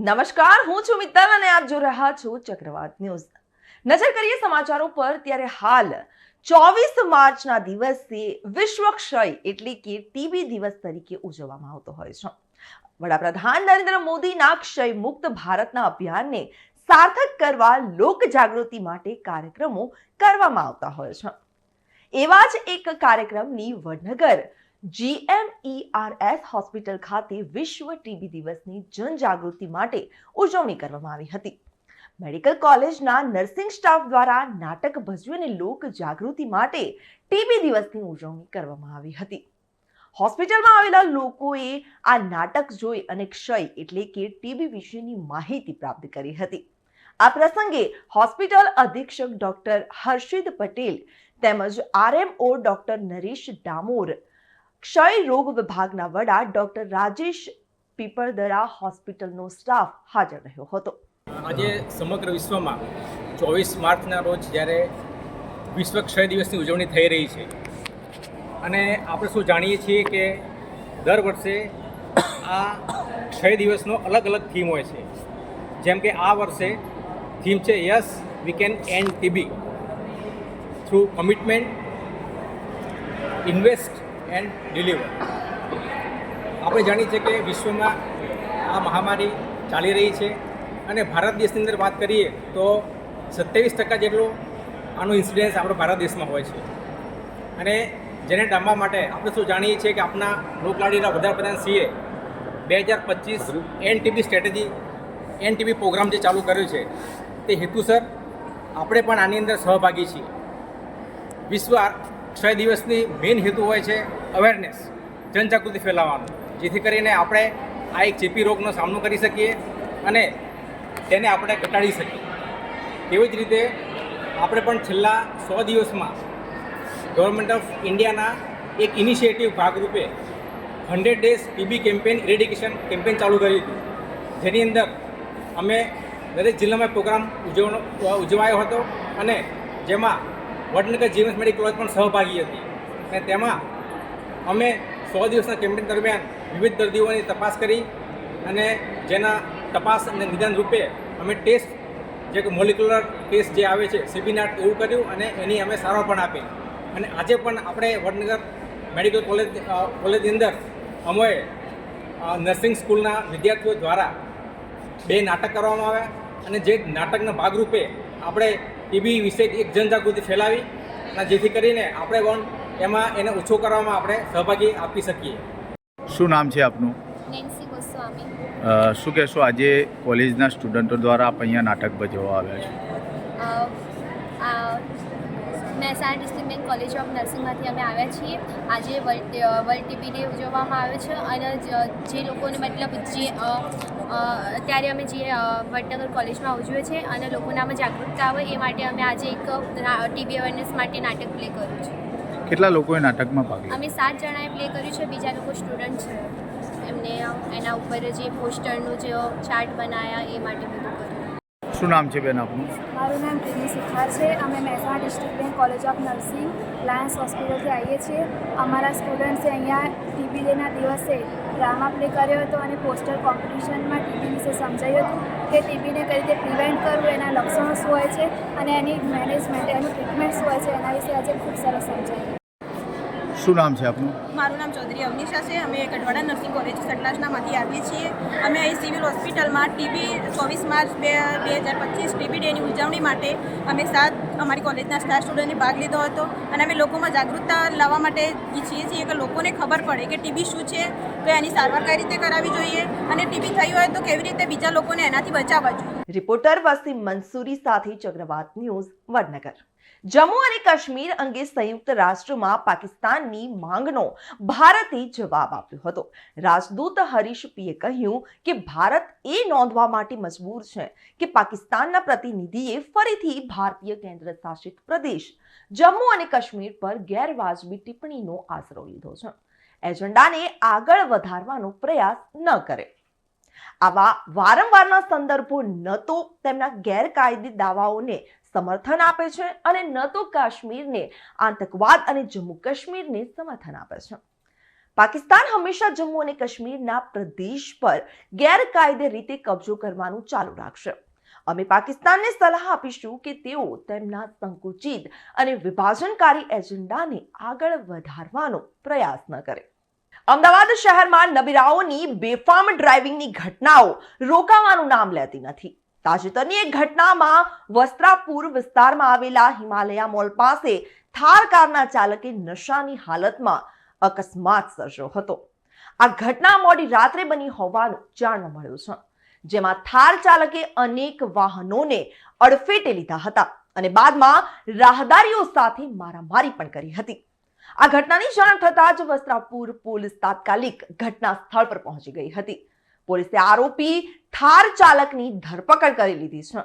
નમસ્કાર, હું છું મિત્તલ અને આપ જો રહ્યા છો ચક્રવાત ન્યૂઝ. નજર કરીએ સમાચારો પર, ત્યારે હાલ ચોવીસ માર્ચના દિવસે વિશ્વ ક્ષય એટલે કે ટીબી દિવસ તરીકે ઉજવવામાં આવતો હોય છે. વડાપ્રધાન નરેન્દ્ર મોદીના ક્ષય મુક્ત ભારતના અભિયાનને સાર્થક કરવા લોક જાગૃતિ માટે કાર્યક્રમો કરવામાં આવતા હોય છે. એવા જ એક કાર્યક્રમની વડનગર જીએમઈઆરએસ હોસ્પિટલ ખાતે વિશ્વ ટીબી દિવસની જનજાગૃતિ માટે ઉજવણી કરવામાં આવી હતી. મેડિકલ કોલેજના નર્સિંગ સ્ટાફ દ્વારા નાટક ભજવી અને લોક જાગૃતિ માટે ટીબી દિવસની ઉજવણી કરવામાં આવી હતી. હોસ્પિટલમાં આવેલા લોકોએ આ નાટક જોઈ અને ક્ષય એટલે કે ટીબી વિશેની માહિતી પ્રાપ્ત કરી હતી. આ પ્રસંગે હોસ્પિટલ અધિક્ષક ડોક્ટર હર્ષિદ પટેલ તેમજ આરએમઓ ડોક્ટર નરેશ ડામોર ક્ષય રોગ વિભાગના વડા ડોક્ટર રાજેશ પીપળદરા હોસ્પિટલનો સ્ટાફ હાજર રહ્યો હતો. આજે સમગ્ર વિશ્વમાં ચોવીસ માર્ચના રોજ જ્યારે વિશ્વ ક્ષય દિવસની ઉજવણી થઈ રહી છે. અને આપણે શું જાણીએ છીએ કે દર વર્ષે આ ક્ષય દિવસનો અલગ અલગ થીમ હોય છે. જેમ કે આ વર્ષે થીમ છે yes, we can end TB. Through commitment, invest and deliver આપણે જાણીએ છીએ કે વિશ્વમાં આ મહામારી ચાલી રહી છે અને ભારત દેશની અંદર વાત કરીએ તો સત્યાવીસ ટકા જેટલો આનો ઇન્સિડન્સ આપણો ભારત દેશમાં હોય છે. અને જેને ડામવા માટે આપણે શું જાણીએ છીએ કે આપણા લોકલાડીના વડાપ્રધાન સીએ બે હજાર પચીસ એનટીબી સ્ટ્રેટેજી એનટીબી પ્રોગ્રામ જે ચાલુ કર્યો છે, તે હેતુસર આપણે પણ આની અંદર સહભાગી છીએ. વિશ્વ ક્ષય દિવસની મેઇન હેતુ હોય છે અવેરનેસ જનજાગૃતિ ફેલાવવાનું. જેથી કરીને આપણે આ એક ચેપી રોગનો સામનો કરી શકીએ અને તેને આપણે ઘટાડી શકીએ. તેવી જ રીતે આપણે પણ છેલ્લા સો દિવસમાં ગવર્મેન્ટ ઓફ ઇન્ડિયાના એક ઇનિશિયેટિવ ભાગરૂપે hundred days TB campaign eradication campaign ચાલુ કરી હતી. જેની અંદર અમે દરેક જિલ્લામાં પ્રોગ્રામ ઉજવણો, ઉજવાયો હતો અને જેમાં વડનગર જીવન મેડિકલ કોલેજ પણ સહભાગી હતી. અને તેમાં અમે સો દિવસના કેમ્પેન દરમિયાન વિવિધ દર્દીઓની તપાસ કરી અને જેના તપાસ અને નિદાન રૂપે અમે ટેસ્ટ, જે મોલિક્યુલર ટેસ્ટ જે આવે છે સીબીનાટ એવું કર્યું અને એની અમે સારવાર પણ આપી. અને આજે પણ આપણે વડનગર મેડિકલ કોલેજ કોલેજની અંદર અમે નર્સિંગ સ્કૂલના વિદ્યાર્થીઓ દ્વારા બે નાટક કરવામાં આવ્યા અને જે નાટકના ભાગરૂપે આપણે ટીબી વિશે એક જનજાગૃતિ ફેલાવી અને જેથી કરીને આપણે પણ એમાં એને ઓછો કરવામાં આપણે સહભાગી આપી શકીએ. શું નામ છે આપનું? શું કહેશો આજે કોલેજના સ્ટુડન્ટો દ્વારા આપ અહીંયા નાટક ભજવવા આવ્યા છો? મહેસાણા ડિસ્ટ્રિક્ટ કોલેજ ઓફ નર્સિંગમાંથી અમે આવ્યા છીએ. આજે વર્લ્ડ વર્લ્ડ ટીબી ડે ઉજવવામાં આવ્યો છે અને જ- જે લોકોને મતલબ જે અત્યારે અમે જે વડનગર કોલેજમાં ઉજવીએ છીએ અને લોકોનામાં જાગૃતતા આવે એ માટે અમે આજે એક ટીબી અવેરનેસ માટે નાટક પ્લે કર્યું છે. કેટલા લોકોએ નાટકમાં ભાગ લીધો? અમે સાત જણાએ પ્લે કર્યું છે બીજા લોકો સ્ટુડન્ટ છે. એમને એના ઉપર જે પોસ્ટરનું જે ચાર્ટ બનાવ્યા એ માટે બધું કર્યું. શું નામ છે બેન આપનું? મારું નામ પ્રિની સુથાર છે. અમે Mehsana district college of nursing lions હોસ્પિટલથી આવીએ છીએ. અમારા સ્ટુડન્ટ્સે અહીંયા ટીબી ડેના દિવસે ડ્રામા પ્લે કર્યો હતો અને પોસ્ટર કોમ્પિટિશનમાં ટીબી વિશે સમજાયું હતું કે ટીબીને કઈ રીતે પ્રિવેન્ટ કરવું એના લક્ષણો શું હોય છે અને એની મેનેજમેન્ટ એનું ટ્રીટમેન્ટ શું હોય છે એના વિશે આજે ખૂબ સરસ સમજાયું. શું નામ છે આપનું? મારું નામ ચૌધરી અવનિશા છે. અમે કઠવાડા નર્સિંગ કોલેજ સટલાસનામાંથી આવીએ છીએ. અમે અહીં સિવિલ હોસ્પિટલમાં ટીબી ચોવીસ માર્ચ બે બે હજાર પચીસ ટીબી ડેની ઉજવણી માટે અમે સાત અમારી કોલેજના સ્ટાર સ્ટુડન્ટને ભાગ લીધો હતો અને અમે લોકોમાં જાગૃતતા લાવવા માટે ઈચ્છીએ છીએ કે લોકોને ખબર પડે કે ટીબી શું છે તો એની સારવાર કઈ રીતે કરાવવી જોઈએ અને ટીબી થયું હોય તો કેવી રીતે બીજા લોકોને એનાથી બચાવવા જોઈએ. રિપોર્ટર વસીમ મંસૂરી સાથે ચક્રવાત ન્યૂઝ વડનગર. જમ્મુ અને કાશ્મીર અંગે સંયુક્ત રાષ્ટ્રમાં પાકિસ્તાનની માંગનો ભારતે જવાબ આપ્યો હતો. રાજદૂત હરીશ પીએ કહ્યું કે ભારત એ નોંધવા માટે મજબૂર છે કે પાકિસ્તાનના પ્રતિનિધિએ ફરીથી ભારતીય કેન્દ્ર શાસિત પ્રદેશ જમ્મુ અને કાશ્મીર પર ગેરવાજબી ટિપ્પણીનો આશરો લીધો છે. એજન્ડાને આગળ વધારવાનો પ્રયાસ ન કરે. આવા વારંવારના સંદર્ભો ન તો તેમના ગેરકાયદે દાવાઓને સમર્થન આપે છે અને ન તો કાશ્મીરને આતંકવાદ અને જમ્મુ કાશ્મીરને સમર્થન આપે છે. પાકિસ્તાન હંમેશા જમ્મુ અને કાશ્મીરના પ્રદેશ પર ગેરકાયદે રીતે કબજો કરવાનું ચાલુ રાખશે. અમે પાકિસ્તાનને સલાહ આપીશું કે તેઓ તેમના સંકુચિત અને વિભાજનકારી એજન્ડાને આગળ વધારવાનો પ્રયાસ ન કરે. અમદાવાદ શહેરમાં નબીરાઓની બેફામ ડ્રાઇવિંગની ઘટનાઓ રોકાવાનું નામ લેતી નથી. તાજેતરની એક ઘટનામાં વસ્ત્રાપુર વિસ્તારમાં આવેલા હિમાલયા મોલ પાસે થાર કારના ચાલકે નશાની હાલતમાં અકસ્માત સર્જ્યો હતો. આ ઘટના મોડી રાત્રે બની હોવાનું જાણવા મળ્યું છે. જેમાં થાર ચાલકે અનેક વાહનોને અડફેટે લીધા હતા અને બાદમાં રાહદારીઓ સાથે મારામારી પણ કરી હતી. આ ઘટનાની જાણ થતાં જ વસ્ત્રાપુર પોલીસ તાત્કાલિક ઘટના સ્થળ પર પહોંચી ગઈ હતી. પોલીસે આરોપી થાર ચાલકની ધરપકડ કરી લીધી છે.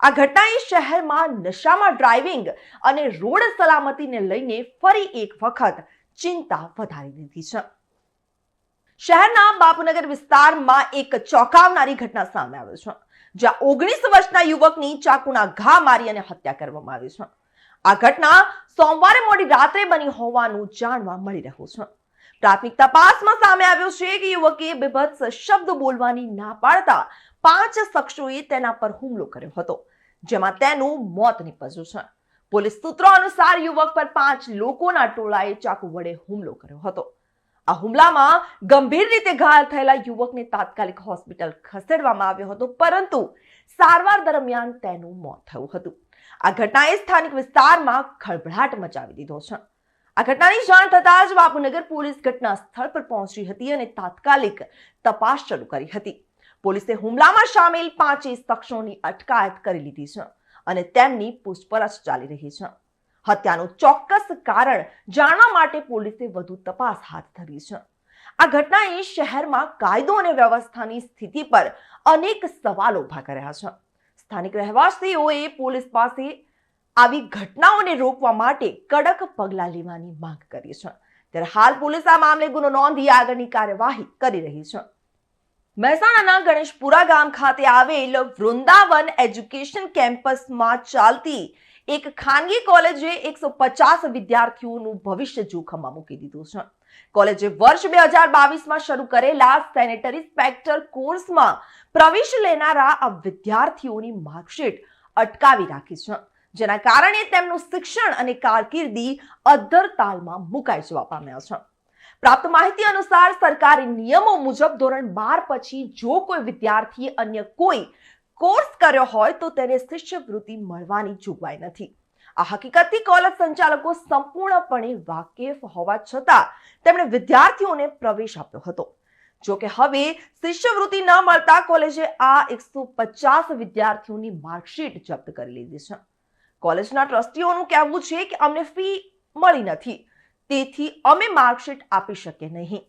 આ ઘટનાએ શહેરમાં નશામાં ડ્રાઇવિંગ અને રોડ સલામતીને લઈને ફરી એક વખત ચિંતા વધારી દીધી છે. શહેરના બાપુનગર વિસ્તારમાં એક ચોંકાવનારી ઘટના સામે આવે છે, જ્યાં ઓગણીસ વર્ષના યુવકની ચાકુના ઘા મારી અને હત્યા કરવામાં આવી છે. આ ઘટના સોમવારે મોડી રાત્રે બની હોવાનું જાણવા મળી રહ્યું છે. પ્રાથમિક તપાસમાં સામે આવ્યું છે કે યુવકે બીભત્સ શબ્દ બોલવાની ના પાડતા પાંચ શખ્સોએ તેના પર હુમલો કર્યો હતો, જેમાં તેનું મોત નીપજ્યું છે. પોલીસ સૂત્રો અનુસાર યુવક પર પાંચ લોકોના ટોળાએ ચાકુ વડે હુમલો કર્યો હતો. આ હુમલામાં ગંભીર રીતે ઘાયલ થયેલા યુવકને તાત્કાલિક હોસ્પિટલ ખસેડવામાં આવ્યો હતો, પરંતુ સારવાર દરમિયાન તેનું મોત થયું હતું. આ ઘટનાએ સ્થાનિક વિસ્તારમાં ખળભળાટ મચાવી દીધો છે. આ ઘટનાની જાણ થતાં જ બાપુનગર પોલીસ ઘટના સ્થળ પર પહોંચી હતી અને તાત્કાલિક તપાસ શરૂ કરી હતી. પોલીસે હુમલામાં સામેલ પાંચેય શખ્સોની અટકાયત કરી લીધી છે અને તેમની પૂછપરછ ચાલી રહી છે. હત્યાનું ચોક્કસ કારણ જાણવા માટે પોલીસે વધુ તપાસ હાથ ધરી છે. આ ઘટનાએ શહેરમાં કાયદો અને વ્યવસ્થાની સ્થિતિ પર અનેક સવાલો ઊભા કર્યા છે. સ્થાનિક રહેવાસીઓએ પોલીસ પાસે આવી ઘટનાઓને રોકવા માટે કડક પગલાં લેવાની માંગ કરી છે. ત્યારે હાલ પોલીસ આ મામલે ગુનો નોંધી આગળની કાર્યવાહી કરી રહી છે. મહેસાણાના ગણેશપુરા ગામ ખાતે આવેલ વૃંદાવન એજ્યુકેશન કેમ્પસમાં ચાલતી એક ખાનગી કોલેજે એકસો પચાસ વિદ્યાર્થીઓનું ભવિષ્ય જોખમમાં મૂકી દીધું છે. કોલેજે વર્ષ બે હજાર બાવીસમાં શરૂ કરેલા સેનેટરી સ્પેક્ટર કોર્સમાં પ્રવેશ લેનારા આ વિદ્યાર્થીઓની માર્કશીટ અટકાવી રાખી છે. જેના કારણે તેમનું શિક્ષણ અને કારકિર્દી અદ્ધર તાલમાં મુકાઈ જવા પામ્યા છે. પ્રાપ્ત માહિતી અનુસાર સરકારી નિયમો મુજબ ધોરણ બાર પછી જો કોઈ વિદ્યાર્થીએ અન્ય કોઈ કોર્સ કર્યો હોય તો તેને શિષ્યવૃત્તિ મળવાની જોગવાઈ નથી. આ હકીકતથી કોલેજ સંચાલકો સંપૂર્ણપણે વાકેફ હોવા છતાં તેમણે વિદ્યાર્થીઓને પ્રવેશ આપ્યો હતો. જો કે હવે શિષ્યવૃત્તિ ન મળતા કોલેજે આ એકસો પચાસ વિદ્યાર્થીઓની માર્કશીટ જપ્ત કરી લીધી છે. કોલેજના ટ્રસ્ટીઓનું કહેવું છે કે અમને ફી મળી નથી, તેથી અમે માર્કશીટ આપી શકીએ નહીં.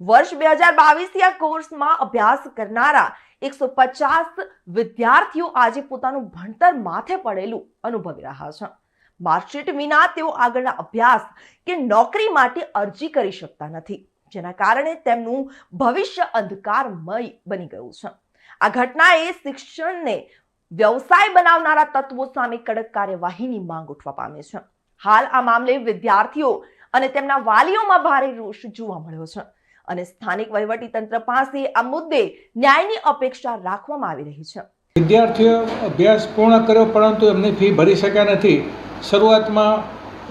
વર્ષ બે હજાર બાવીસથી આ કોર્સમાં અભ્યાસ કરનારા એકસો પચાસ વિદ્યાર્થીઓ આજે પોતાનું ભણતર માથે પડેલું અનુભવી રહ્યા છે. માર્કશીટ વિના તેઓ આગળના અભ્યાસ કે નોકરી માટે અરજી કરી શકતા નથી. જેના કારણે તેમનું ભવિષ્ય અંધકારમય બની ગયું છે. આ ઘટનાએ શિક્ષણને વ્યવસાય બનાવનારા તત્વો સામે કડક કાર્યવાહીની માંગ ઉઠવા પામે છે. હાલ આ મામલે વિદ્યાર્થીઓ અને તેમના વાલીઓમાં ભારે રોષ જોવા મળ્યો છે અને સ્થાનિક વહીવટી તંત્ર પાસે આ મુદ્દે ન્યાયની અપેક્ષા રાખવામાં આવી રહી છે. વિદ્યાર્થીઓ અભ્યાસ પૂર્ણ કર્યો પરંતુ એમની ફી ભરી શક્યા નથી. શરૂઆતમાં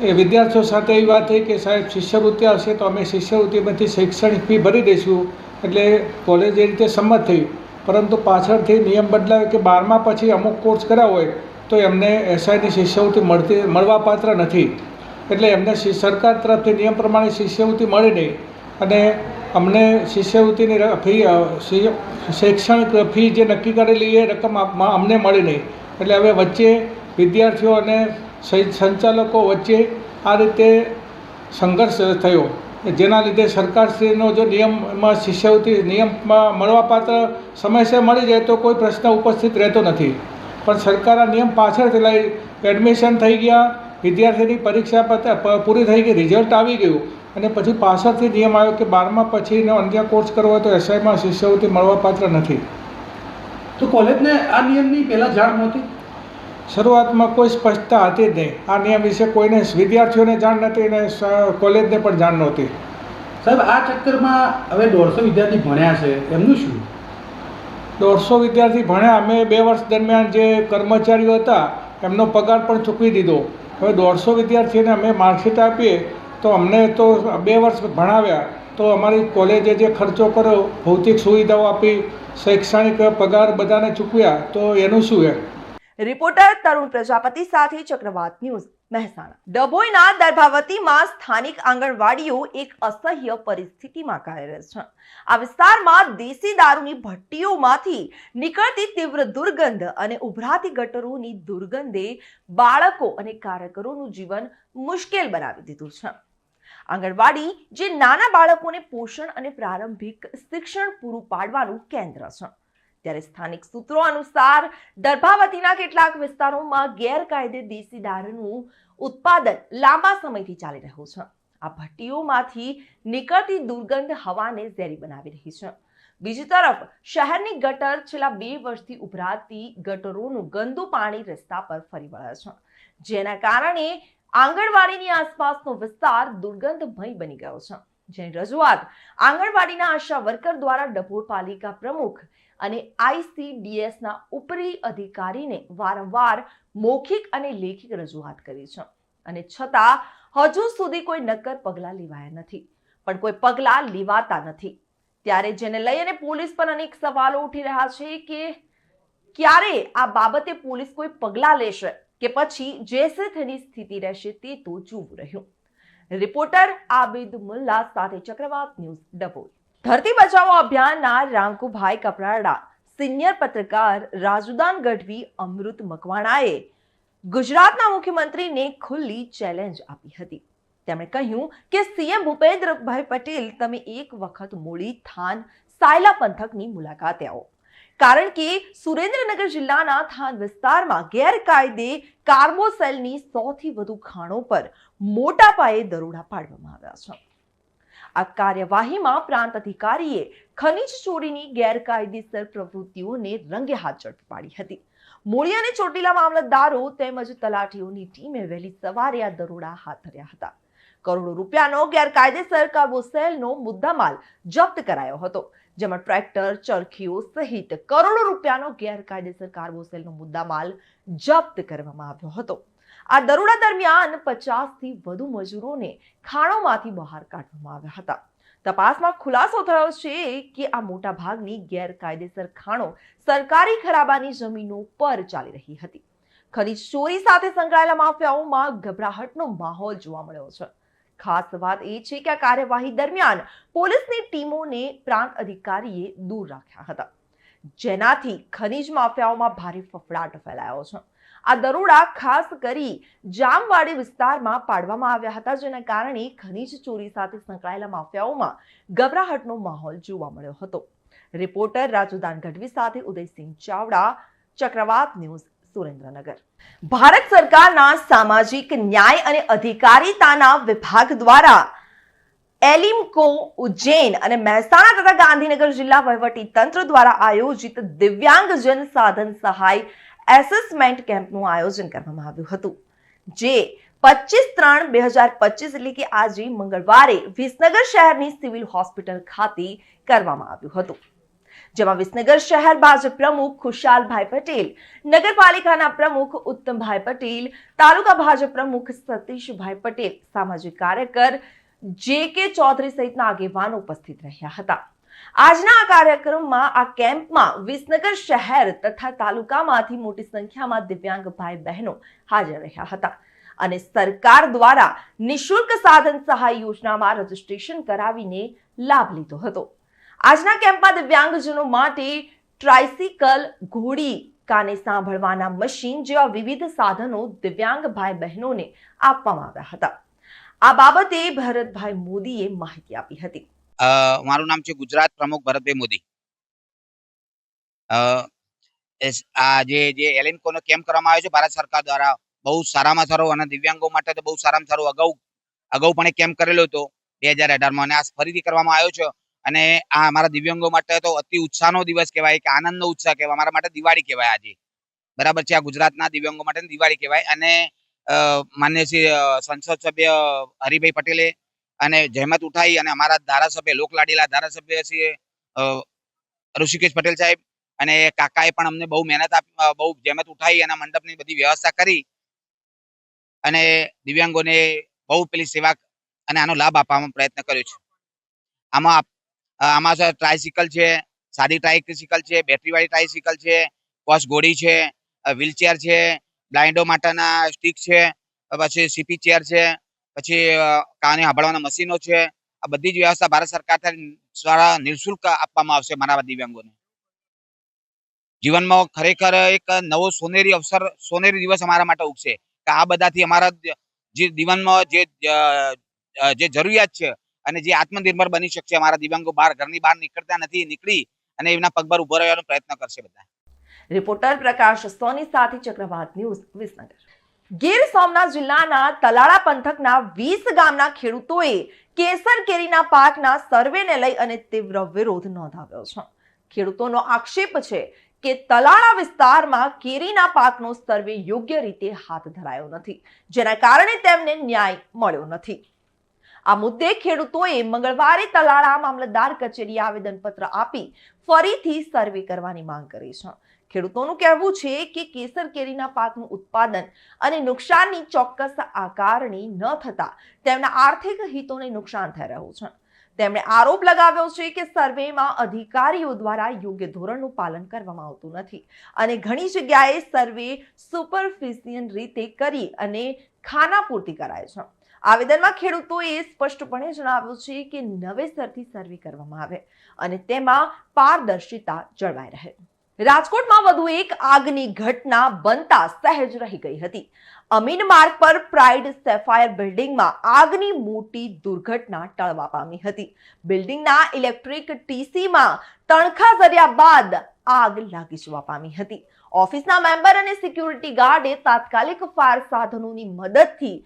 એ વિદ્યાર્થીઓ સાથે એવી વાત થઈ કે સાહેબ, શિષ્યવૃત્તિ આવશે તો અમે શિષ્યવૃત્તિમાંથી શૈક્ષણિક ફી ભરી દઈશું. એટલે કોલેજ એ રીતે સંમત થઈ. પરંતુ પાછળથી નિયમ બદલાયો કે બારમા પછી અમુક કોર્સ કર્યા હોય તો એમને એસઆઈની શિષ્યવૃત્તિ મળતી, મળવાપાત્ર નથી. એટલે એમને સરકાર તરફથી નિયમ પ્રમાણે શિષ્યવૃત્તિ મળી નહીં. અને અમને શિષ્યવૃત્તિની ફી શૈક્ષણિક ફી જે નક્કી કરેલી એ રકમ અમને મળી નહીં. એટલે હવે વચ્ચે વિદ્યાર્થીઓ અને સંચાલકો વચ્ચે આ રીતે સંઘર્ષ થયો જેના લીધે સરકારશ્રીનો જો નિયમમાં શિષ્યવૃત્તિ નિયમમાં મળવાપાત્ર સમયસર મળી જાય તો કોઈ પ્રશ્ન ઉપસ્થિત રહેતો નથી. પણ સરકાર આ નિયમ પાછળથી લઈ એડમિશન થઈ ગયા, વિદ્યાર્થીની પરીક્ષા પૂરી થઈ ગઈ, રિઝલ્ટ આવી ગયું અને પછી પાછળથી નિયમ આવ્યો કે બારમા પછીનો અન્ય કોર્સ કરવો હોય તો એસઆઈમાં શિષ્યવૃત્તિ મળવાપાત્ર નથી. તો કોલેજને આ નિયમની પહેલાં જાણ નહોતી? શરૂઆતમાં કોઈ સ્પષ્ટતા હતી જ નહીં. આ નિયમ વિશે કોઈને વિદ્યાર્થીઓને જાણ નથી અને કોલેજને પણ જાણ નહોતી. સાહેબ આ ચક્કરમાં હવે દોઢસો વિદ્યાર્થી ભણ્યા છે. એમનું શું? દોઢસો વિદ્યાર્થી ભણ્યા. અમે બે વર્ષ દરમિયાન જે કર્મચારીઓ હતા એમનો પગાર પણ ચૂકવી દીધો. હવે દોઢસો વિદ્યાર્થીઓને અમે માર્કશીટ આપીએ તો અમને તો બે વર્ષ ભણાવ્યા. તો અમારી કોલેજે જે ખર્ચો કર્યો ભૌતિક સુવિધાઓ આપી શૈક્ષણિક પગાર બધાને ચૂકવ્યા. તો એનું શું એમ? રિપોર્ટર તરુણ પ્રજાપતિ સાથે ચક્રવાત ન્યૂઝ. મહેસાણા. ડભોઈના દર્ભાવતીમાં સ્થાનિક આંગણવાડીઓ એક અસહ્ય પરિસ્થિતિમાં કાર્યરત છે. આ વિસ્તારમાં દેશી દારૂની ભટ્ટીઓમાંથી નીકળતી તીવ્ર દુર્ગંધ અને ઉભરાતી ગટરોની દુર્ગંધે બાળકો અને કાર્યકરોનું જીવન મુશ્કેલ બનાવી દીધું છે. આંગણવાડી જે નાના બાળકોને પોષણ અને પ્રારંભિક શિક્ષણ પૂરું પાડવાનું કેન્દ્ર છે. ત્યારે સ્થાનિક સૂત્રો અનુસાર દર્ભાવતીના કેટલાક વિસ્તારોમાં ગેરકાયદે દેશી દારૂનું ઉત્પાદન લાંબા સમયથી ચાલી રહ્યું છે. આ ભટ્ટીઓમાંથી નીકળતી દુર્ગંધ હવાને ઝેરી બનાવી રહી છે. બીજી તરફ, શહેરની ગટર છેલ્લા બે વર્ષથી ઉભરાતી ગટરોનું ગંદુ પાણી રસ્તા પર ફરી વળે છે. જેના કારણે આંગણવાડીની આસપાસનો વિસ્તાર દુર્ગંધમય બની ગયો છે. જેની રજૂઆત આંગણવાડીના આશા વર્કર દ્વારા ડભોર પાલિકા પ્રમુખ અને આઈસીડીએસના ઉપરી અધિકારીને વારંવાર મૌખિક અને લેખિત રજૂઆત કરી છે. અને છતાં, હજુ સુધી કોઈ નક્કર પગલાં લેવાયા નથી. પણ કોઈ પગલાં લેવાતા નથી. ત્યારે જેને લઈ અને પોલીસ પર અનેક સવાલો ઉઠી રહ્યા છે કે ક્યારે આ બાબતે પોલીસ કોઈ પગલાં લેશે કે પછી જેસે તેની સ્થિતિ રહેશે તે તો જોવું રહ્યું. રિપોર્ટર આબિદ મુલ્લા સાથે ચક્રવાત ન્યૂઝ ડભોઈ. ધરતી બચાવો અભિયાનના રામકુભાઈ કપરાડા, સિનિયર પત્રકાર રાજુદાન ગઢવી, અમૃત મકવાણાએ ગુજરાતના મુખ્યમંત્રીને ખુલ્લી ચેલેન્જ આપી હતી. તેમણે કહ્યું કે સીએમ ભૂપેન્દ્રભાઈ પટેલ તમે એક વખત મૂળી થાન સાયલા પંથકની મુલાકાતે આવો. કારણ કે સુરેન્દ્રનગર જિલ્લાના થાન વિસ્તારમાં ગેરકાયદે કાર્બોસેલની સૌથી વધુ ખાણો પર મોટા પાયે દરોડા પાડવામાં આવ્યા છે. આ કાર્યવાહીમાં પ્રાંત અધિકારીએ ખનિજ ચોરીની ગેરકાયદેસર પ્રવૃત્તિઓને રંગે હાથ ઝડપી પાડી હતી. મૂળી અને ચોટીલા મામલતદારો તેમજ તલાટીઓની ટીમે વહેલી સવારે આ દરોડા હાથ ધર્યા હતા. કરોડો રૂપિયાનો ગેરકાયદેસર કાર્બોસેલનો મુદ્દામાલ જપ્ત કરાયો હતો, જેમાં ટ્રેક્ટર, ચરખીઓ સહિત કરોડો રૂપિયાનો ગેરકાયદેસર કાર્બોસેલનો મુદ્દામાલ જપ્ત કરવામાં આવ્યો હતો. આ દરોડા દરમિયાન પચાસથી વધુ મજૂરોને ખાણોમાંથી બહાર કાઢવામાં આવ્યા હતા. તપાસમાં ખુલાસો થયો છે કે આ મોટા ભાગની ગેરકાયદેસર ખાણો સરકારી ખરાબાની જમીનો પર ચાલી રહી હતી. ખનીજ ચોરી સાથે સંકળાયેલા માફિયાઓમાં ગભરાહટનો માહોલ જોવા મળ્યો છે. ખાસ વાત એ છે કે આ કાર્યવાહી દરમિયાન પોલીસની ટીમોને પ્રાંત અધિકારીએ દૂર રાખ્યા હતા. જેનાથી ખનીજ માફિયાઓમાં ભારે ફફડાટ ફેલાયો છે. આ દરોડા ખાસ કરી જામવાડી વિસ્તારમાં પાડવામાં આવ્યા હતા, જેના કારણે ખનીજ ચોરી સાથે સંકળાયેલા માફિયાઓમાં ગભરાહટનો માહોલ જોવા મળ્યો હતો. રિપોર્ટર રાજુદાન ગઢવી સાથે ઉદયસિંહ ચાવડા, ચક્રવાત ન્યૂઝ, સુરેન્દ્રનગર. ભારત સરકારના સામાજિક ન્યાય અને અધિકારીતાના વિભાગ દ્વારા એલિમકો ઉજ્જૈન અને મહેસાણા તથા ગાંધીનગર જિલ્લા વહીવટી તંત્ર દ્વારા આયોજિત દિવ્યાંગજન સાધન સહાય એસેસમેન્ટ કેમ્પનું આયોજન કરવામાં આવ્યું હતું, જે પચીસ ત્રણ બે હજાર પચીસ એટલે કે આજે મંગળવારે વિસનગર શહેરની સિવિલ હોસ્પિટલ ખાતે કરવામાં આવ્યું હતું. જેમાં વિસનગર શહેર ભાજપ પ્રમુખ ખુશાલભાઈ પટેલ, નગરપાલિકાના પ્રમુખ ઉત્તમભાઈ પટેલ, તાલુકા ભાજપ પ્રમુખ સતીશભાઈ પટેલ, સામાજિક કાર્યકર જે કે ચૌધરી સહિતના આગેવાનો ઉપસ્થિત રહ્યા હતા. આજના આ કાર્યક્રમમાં આ કેમ્પમાં વિસનગર શહેર તથા તાલુકામાંથી મોટી સંખ્યામાં દિવ્યાંગ ભાઈ બહેનો હાજર રહ્યા હતા. અને સરકાર દ્વારા નિશુલ્ક સાધન સહાય યોજનામાં રજીસ્ટ્રેશન કરાવીને લાભ લીધો હતો. આજના કેમ્પમાં દિવ્યાંગજનો માટે ટ્રાઇસિકલ ઘોડી કાને સાંભળવાના મશીન જેવા વિવિધ સાધનો દિવ્યાંગ ભાઈ બહેનોને આપવામાં આવ્યા હતા. આ બાબતે ભરતભાઈ મોદીએ માહિતી આપી હતી. મારું નામ છે ગુજરાત પ્રમુખ ભરતભાઈ મોદી. આ જે જે એલિમ્કોનો કેમ્પ કરવામાં આવ્યો છે, ભારત સરકાર દ્વારા બહુ સારામાં સારો અને દિવ્યાંગો માટે તો બહુ સારામાં સારું અગાઉ અગાઉ પણ કેમ્પ કરેલો હતો, બે હજાર અઢારમાં અને આ ફરીથી કરવામાં આવ્યો છે. અને આ અમારા દિવ્યાંગો માટે તો અતિ ઉત્સાહનો દિવસ કહેવાય કે આનંદનો ઉત્સાહ કહેવાય અમારા માટે દિવાળી કહેવાય આજે. બરાબર છે, આ ગુજરાતના દિવ્યાંગો માટે દિવાળી કહેવાય. અને માન્ય શ્રી સંસદ સભ્ય હરિભાઈ પટેલે અને જહેમત ઉઠાવી અને અમારા ધારાસભ્ય, લોકલાડીલા ધારાસભ્ય શ્રી ઋષિકેશ પટેલ સાહેબ. અને કાકાએ પણ અમને બહુ મહેનત આપી બહુ જહેમત ઉઠાવી અને મંડપની બધી વ્યવસ્થા કરી. અને દિવ્યાંગોને બહુ પેલી સેવા અને આનો લાભ આપવાનો પ્રયત્ન કર્યો છે. આમાં આમાં ટ્રાયસિકલ છે, સાદી ટ્રાયસિકલ છે, બેટરીવાળી ટ્રાયસિકલ છે, કોસ ઘોડી છે વ્હીલચેર છે, બ્લાઇન્ડો માટેના સ્ટીક છે, પછી સીપી ચેર છે પછી કાને સાંભળવાના મશીનો છે. આ બધી જ વ્યવસ્થા ભારત સરકાર દ્વારા નિઃશુલ્ક આપવામાં આવશે મારા દિવ્યાંગોને. જીવનમાં ખરેખર એક નવો સોનેરી અવસર, સોનેરી દિવસ અમારા માટે ઉગશે. કે આ બધાથી અમારા જે જીવનમાં જે જે જરૂરિયાત છે અને જે આત્મનિર્ભર બની શકશે અમારા દિવ્યાંગો બહાર, ઘરની બહાર નીકળતા નથી, નીકળી અને એમના પગભર ઊભો રહેવાનો પ્રયત્ન કરશે બધા. રિપોર્ટર પ્રકાશ સોની સાથે ચક્રવાત ન્યૂઝ વિસનગર. ગીર સોમનાથ જિલ્લાના તલાળા પંથકના વીસ ગામના ખેડૂતોએ કેસર કેરીના પાકના સર્વેને લઈ અને તીવ્ર વિરોધ નોંધાવ્યો છે. ખેડૂતોનો આક્ષેપ છે કે તલાળા વિસ્તારમાં કેરીના પાકનો સર્વે યોગ્ય રીતે હાથ ધરાયો નથી, જેના કારણે તેમને ન્યાય મળ્યો નથી. આ મુદ્દે ખેડૂતોએ મંગળવારે તલાળા મામલતદાર કચેરીએ આવેદનપત્ર આપી ફરીથી સર્વે કરવાની માંગ કરી છે. ખેડૂતોનું કહેવું છે કે કેસર કેરીના પાકનું ઉત્પાદન અને નુકસાનની ચોક્કસ આકારણી ન થતા તેમના આર્થિક હિતોને નુકસાન થઈ રહ્યું છે. તેમણે આરોપ લગાવ્યો છે કે સર્વેમાં અધિકારીઓ દ્વારા યોગ્ય ધોરણનું પાલન કરવામાં આવતું નથી અને ઘણી જગ્યાએ સર્વે સુપરફિશિયન રીતે કરી અને ખાનાપૂર્તિ કરાય છે. આવેદનમાં ખેડૂતોએ સ્પષ્ટપણે જણાવ્યું છે કે નવેસરથી સર્વે કરવામાં આવે અને તેમાં પારદર્શિતા જળવાઈ રહે. રાજકોટમાં વધુ એક આગની ઘટના બનતા સહેજ રહી ગઈ હતી. અમીન માર્ગ પર પ્રાઇડ સેફાયર બિલ્ડિંગમાં આગની મોટી દુર્ઘટના ટળવા પામી હતી. બિલ્ડિંગના ઇલેક્ટ્રિક ટીસીમાં તણખા કર્યા બાદ આગ લાગી જવા પામી હતી. ઓફિસના મેમ્બર અને સિક્યુરિટી ગાર્ડે તાત્કાલિક ફાયર સાધનોની મદદથી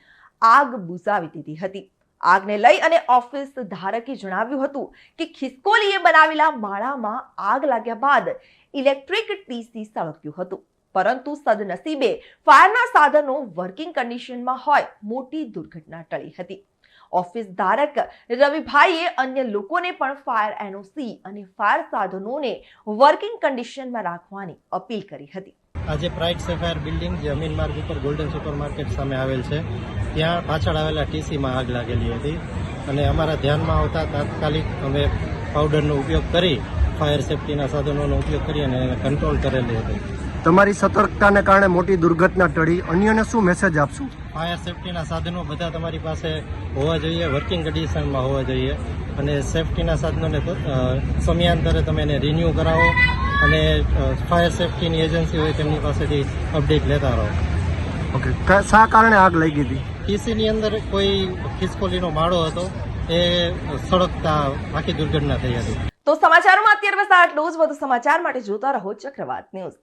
આગ બુઝાવી દીધી હતી. આગને લઈ અને ઓફિસ ધારકે જણાવ્યું હતું કે ખિસકોલીએ બનાવેલા માળામાં આગ લાગ્યા બાદ ઇલેક્ટ્રિક ટીસી સળગ્યું હતું. પરંતુ સદનસીબે ફાયરના સાધનો વર્કિંગ કન્ડિશનમાં હોય મોટી દુર્ઘટના ટળી હતી. ઓફિસ ધારક રવિભાઈએ અન્ય લોકોને પણ ફાયર એનઓસી અને ફાયર સાધનોને વર્કિંગ કન્ડિશનમાં રાખવાની અપીલ કરી હતી. આજે પ્રાઇડ સેફાયર બિલ્ડિંગ જે અમીન માર્ગ ઉપર ગોલ્ડન સુપર માર્કેટ સામે આવેલ છે, ત્યાં પાછળ આવેલા ટીસીમાં આગ લાગેલી હતી. અને અમારા ધ્યાનમાં આવતા તાત્કાલિક અમે પાવડરનો ઉપયોગ કરી ફાયર સેફટીના સાધનોનો ઉપયોગ કરી અને કંટ્રોલ કરેલી હતી. તમારી સતર્કતાને કારણે મોટી દુર્ઘટના ટળી. અન્યને શું મેસેજ આપશું? ફાયર સેફટીના સાધનો બધા તમારી પાસે હોવા જોઈએ વર્કિંગ કન્ડિશનમાં હોવા જોઈએ. અને સેફટીના સાધનોને સમયાંતરે તમે એને રિન્યૂ કરાવો અને ફાયર સેફટીની એજન્સી હોય તેમની પાસેથી અપડેટ લેતા રહો. ઓકે શા કારણે આગ લાગી હતી? ટીસીની અંદર કોઈ ખિસકોલીનો માળો હતો. એ સળગતા આખી દુર્ઘટના થઈ હતી. તો સમાચારોમાં અત્યારે બસ આટલું જ. વધુ સમાચાર માટે જોતા રહો ચક્રવાત ન્યૂઝ.